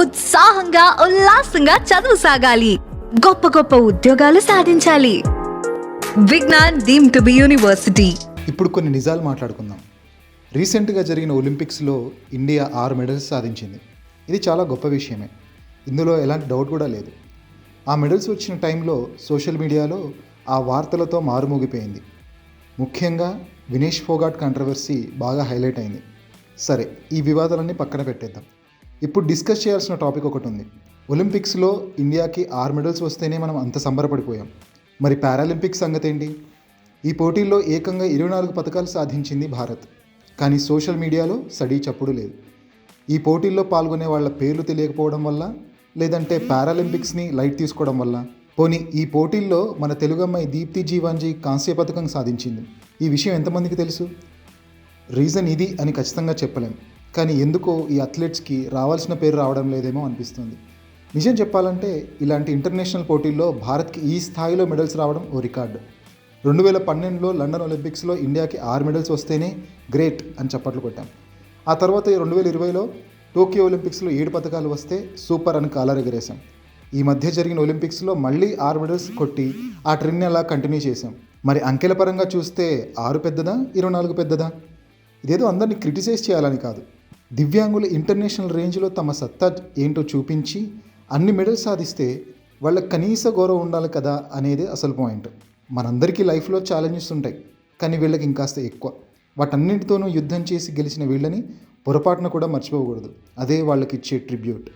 ఉత్సాహంగా ఉల్లాసంగా చదువు సాగాలి. గొప్ప గొప్ప ఉద్యోగాలు సాధించాలి. Vignan deemed to be university. ఇప్పుడు కొన్ని నిజాలు మాట్లాడుకుందాం. రీసెంట్గా జరిగిన ఒలింపిక్స్లో ఇండియా ఆరు మెడల్స్ సాధించింది. ఇది చాలా గొప్ప విషయమే. ఇందులో ఎలాంటి డౌట్ కూడా లేదు. ఆ మెడల్స్ వచ్చిన టైంలో సోషల్ మీడియాలో ఆ వార్తలతో మారుమోగిపోయింది. ముఖ్యంగా వినేష్ ఫోగాట్ కంట్రవర్సీ బాగా హైలైట్ అయింది. సరే ఈ వివాదాలన్నీ పక్కన పెట్టేద్దాం. ఇప్పుడు డిస్కస్ చేయాల్సిన టాపిక్ ఒకటి ఉంది ఒలింపిక్స్లో ఇండియాకి ఆరు మెడల్స్ వస్తేనే మనం అంత సంబరపడిపోయాం. మరి పారాలింపిక్స్ సంగతి ఏంటి ఈ పోటీల్లో ఏకంగా ఇరవై నాలుగు పథకాలు సాధించింది భారత్. కానీ సోషల్ మీడియాలో సడీ చప్పుడు లేదు. ఈ పోటీల్లో పాల్గొనే వాళ్ళ పేర్లు తెలియకపోవడం వల్ల లేదంటే పారాలింపిక్స్ని లైట్ తీసుకోవడం వల్ల. పోనీ ఈ పోటీల్లో మన తెలుగు అమ్మాయి దీప్తి జీవాంజీ కాంస్య పథకం సాధించింది. ఈ విషయం ఎంతమందికి తెలుసు? రీజన్ ఇది అని ఖచ్చితంగా చెప్పలేం. కానీ ఎందుకో ఈ అథ్లెట్స్కి రావాల్సిన పేరు రావడం లేదేమో అనిపిస్తుంది. నిజం చెప్పాలంటే ఇలాంటి ఇంటర్నేషనల్ పోటీల్లో భారత్కి ఈ స్థాయిలో మెడల్స్ రావడం ఓ రికార్డు. రెండు వేల పన్నెండులో లండన్ ఒలింపిక్స్లో ఇండియాకి ఆరు మెడల్స్ వస్తేనే గ్రేట్ అని చప్పట్లు కొట్టాం. ఆ తర్వాత రెండు వేల ఇరవైలో టోక్యో ఒలింపిక్స్లో ఏడు పథకాలు వస్తే సూపర్ అని కాలర్ ఎగరేశాం ఈ మధ్య జరిగిన ఒలింపిక్స్లో మళ్ళీ ఆరు మెడల్స్ కొట్టి ఆ ట్రెండ్ని అలా కంటిన్యూ చేశాం. మరి అంకెల పరంగా చూస్తే ఆరు పెద్దదా? ఇరవై నాలుగు పెద్దదా? ఇదేదో అందరినీ క్రిటిసైజ్ చేయాలని కాదు. దివ్యాంగులు ఇంటర్నేషనల్ రేంజ్లో తమ సత్తా ఏంటో చూపించి అన్ని మెడల్ సాధిస్తే వాళ్ళకి కనీస గౌరవం ఉండాలి కదా అనేది అసలు పాయింట్ మనందరికీ లైఫ్లో ఛాలెంజెస్ ఉంటాయి కానీ వీళ్ళకి ఇంకాస్త ఎక్కువ. వాటన్నింటితోనూ యుద్ధం చేసి గెలిచిన వీళ్ళని పొరపాటున కూడా మర్చిపోకూడదు. అదే వాళ్ళకి ఇచ్చే ట్రిబ్యూట్